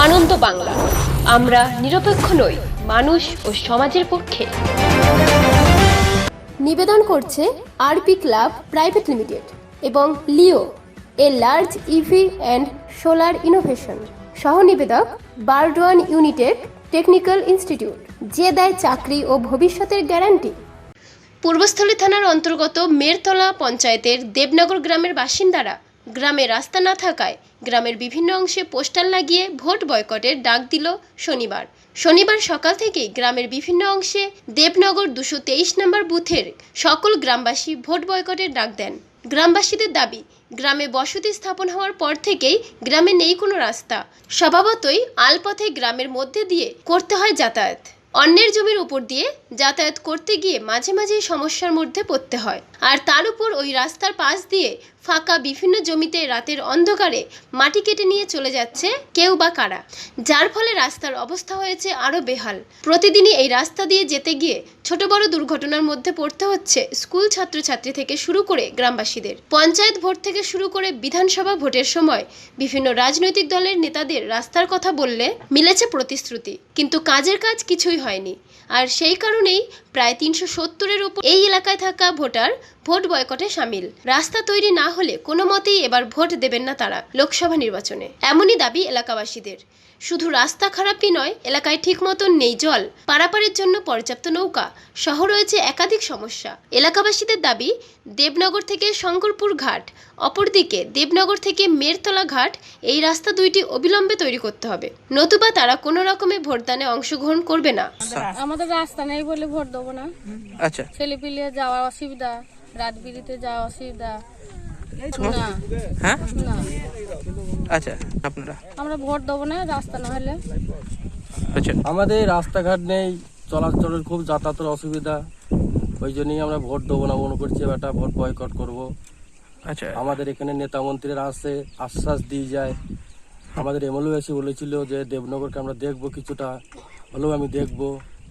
আনন্দ বাংলা। আমরা নিরপেক্ষ নই মানুষ ও সমাজের পক্ষে। নিবেদন করছে আরপি ক্লাব প্রাইভেট লিমিটেড এবং Leo a large EV and solar innovation. সহ নিবেদক বারডোয়ান ইউনিটেড টেকনিক্যাল ইনস্টিটিউট যে দেয় চাকরি ও ভবিষ্যতের গ্যারান্টি। পূর্বস্থলী থানার অন্তর্গত মেরতলা পঞ্চায়েতের দেবনগর গ্রামের বাসিন্দারা গ্রামে রাস্তা না থাকায় গ্রামের বিভিন্ন অংশে পোস্টার লাগিয়ে ভোট বয়কটের ডাক দিল শনিবার। শনিবার সকাল থেকেই গ্রামের বিভিন্ন অংশে দেবনগর দুশো তেইশ নম্বর বুথের সকল গ্রামবাসী ভোট বয়কটের ডাক দেন। গ্রামবাসীদের দাবি, গ্রামে বসতি স্থাপন হওয়ার পর থেকেই গ্রামে নেই কোনো রাস্তা। স্বভাবতই আলপথে গ্রামের মধ্যে দিয়ে করতে হয় যাতায়াত। অন্যের জমির উপর দিয়ে যাতায়াত করতে গিয়ে মাঝে মাঝেই সমস্যার মধ্যে পড়তে হয়। আর তার উপর ওই রাস্তার পাশ দিয়ে ফাঁকা বিভিন্ন জমিতে রাতের অন্ধকারে মাটি কেটে নিয়ে চলে যাচ্ছে কেউ বা কারা। যার ফলে রাস্তার অবস্থা হয়েছে আরও বেহাল। প্রতিদিনই এই রাস্তা দিয়ে যেতে গিয়ে ছোট বড় দুর্ঘটনার মধ্যে পড়তে হচ্ছে স্কুল ছাত্রছাত্রী থেকে শুরু করে গ্রামবাসীদের। পঞ্চায়েত ভোট থেকে শুরু করে বিধানসভা ভোটের সময় বিভিন্ন রাজনৈতিক দলের নেতাদের রাস্তার কথা বললে মিলেছে প্রতিশ্রুতি, কিন্তু কাজের কাজ কিছুই হয়নি। আর সেই কারণেই প্রায় তিনশো সত্তরের উপর এই এলাকায় থাকা ভোটার ভোট বয়কটে সামিল। রাস্তা তৈরি না হলে কোনো মতেই এবার ভোট দেবেন না তারা লোকসভা নির্বাচনে। এমনই দাবি এলাকাবাসীদের। শুধু রাস্তা খারাপই নয় এলাকায় ঠিক মতন নেই জল পারাপারের জন্য পর্যাপ্ত নৌকা সহ রয়েছে একাধিক সমস্যা। এলাকাবাসীদের দাবি দেবনগর থেকে শঙ্করপুর ঘাট অপরদিকে দেবনগর থেকে মেরতলা ঘাট এই রাস্তা দুইটি অবিলম্বে তৈরি করতে হবে। নতুবা তারা কোনো রকমে ভোটদানে অংশগ্রহণ করবে না। আমাদের রাস্তা নেই বলে ভোট দেবো না। আচ্ছা। ছেলে পিলে যাওয়ার অসুবিধা। রাত বিরিতে যাওয়া অসুবিধা হ্যাঁ? আচ্ছা আপনারা? আমরা ভোট দেবো না রাস্তা না হলে। আচ্ছা। আমাদের রাস্তাঘাট নেই চলাচলের খুব যাতায়াতের অসুবিধা। ওই জন্যই আমরা ভোট দেবো না মনে করছি একটা ভোট বয়কট করব। আচ্ছা। আমাদের এখানে নেতা মন্ত্রীরা আসে আশ্বাস দিয়ে যায়। আমাদের এমএলএ এসে বলেছিল যে দেবনগরকে আমরা দেখব কিছুটা। হলেও আমি দেখব।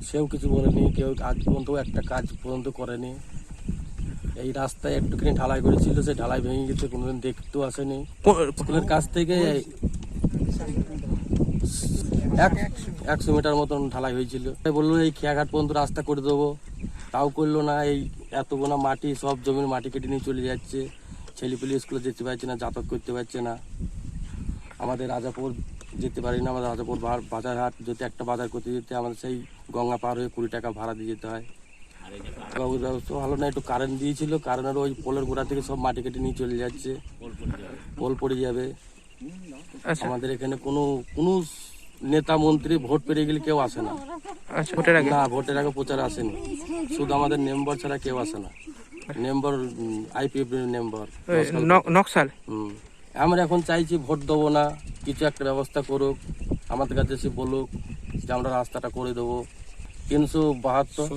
সেও কিছু বলেনি কেউ আজ পর্যন্ত একটা কাজ পর্যন্ত করেনি। এই রাস্তায় একটুখানি ঢালাই করেছিল সে ঢালাই ভেঙে গেছে কোনোদিন দেখতেও আসেনি। স্কুলের কাছ থেকে এক একশো মিটার মতন ঢালাই হয়েছিল। বলল এই খেয়াঘাট পর্যন্ত রাস্তা করে দেবো। তাও করল না এই এতগুলো মাটি সব জমির মাটি কেটে নিয়ে চলে যাচ্ছে। ছেলেপিলি স্কুলে যেতে পারছে না যাতায়াত করতে পারছে না। আমাদের রাজাপুর যেতে পারি না আমাদের রাজাপুর বা- বাজার হাট যদি একটা বাজার করতে যেতে আমাদের সেই গঙ্গা পার হয়ে কুড়ি টাকা ভাড়া দিয়ে যেতে হয়। বাবুর ব্যবস্থা ভালো না একটু কারেন্ট দিয়েছিল কারেন্টের ওই পোলের গোড়া থেকে সব মাটি কেটে নিয়ে চলে যাচ্ছে। পোল পড়ে যাবে। আচ্ছা। আমাদের এখানে কোনো কোনো নেতা মন্ত্রী ভোট পেরিয়ে গেলে কেউ আসে না। আচ্ছা ভোটের আগে? না ভোটের আগে প্রচার আসেনি। শুধু আমাদের মেম্বার ছাড়া কেউ আসে না। Member IPF member Naxal? হুম। আমরা এখন চাইছি ভোট দেবো না কিছু একটা ব্যবস্থা করুক আমাদের কাছে এসে বলুক যে আমরা রাস্তাটা করে দেবো। তিনশো বাহাত্তর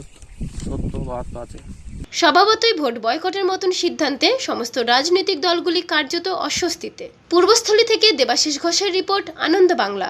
স্বভাবতই ভোট বয়কটের মতন সিদ্ধান্তে সমস্ত রাজনৈতিক দলগুলি কার্যত অস্বস্তিতে। পূর্বস্থলী থেকে দেবাশিস ঘোষের রিপোর্ট, আনন্দ বাংলা।